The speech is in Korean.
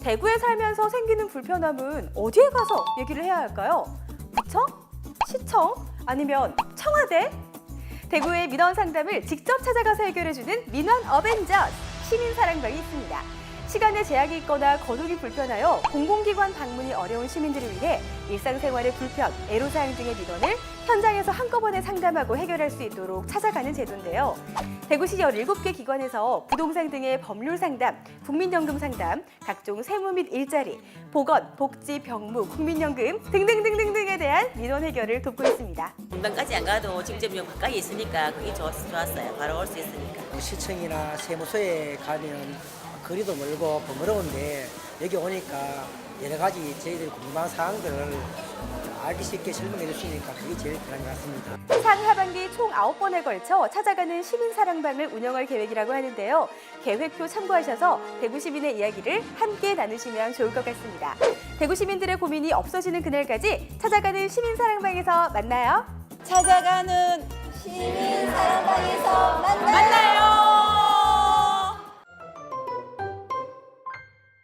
대구에 살면서 생기는 불편함은 어디에 가서 얘기를 해야 할까요? 구청? 시청? 아니면 청와대? 대구의 민원 상담을 직접 찾아가서 해결해주는 민원 어벤져스 시민 사랑방이 있습니다. 시간에 제약이 있거나 거동이 불편하여 공공기관 방문이 어려운 시민들을 위해 일상생활의 불편, 애로사항 등의 민원을 현장에서 한꺼번에 상담하고 해결할 수 있도록 찾아가는 제도인데요. 대구시 17개 기관에서 부동산 등의 법률 상담, 국민연금 상담, 각종 세무 및 일자리, 보건, 복지, 병무, 국민연금 등등등등등에 대한 민원 해결을 돕고 있습니다. 분당까지 안 가도 직접 여 가까이 있으니까 그게 좋았, 좋았어요. 바로 올 수 있으니까. 그 시청이나 세무서에 가면 거리도 멀고 번거로운데 여기 오니까 여러 가지 저희들이 궁금한 사항들을 알기 쉽게 설명해 주시니까 그게 제일 편한 것 같습니다. 상하반기 총 9번에 걸쳐 찾아가는 시민사랑방을 운영할 계획이라고 하는데요. 계획표 참고하셔서 대구 시민의 이야기를 함께 나누시면 좋을 것 같습니다. 대구 시민들의 고민이 없어지는 그날까지 찾아가는 시민사랑방에서 만나요. 찾아가는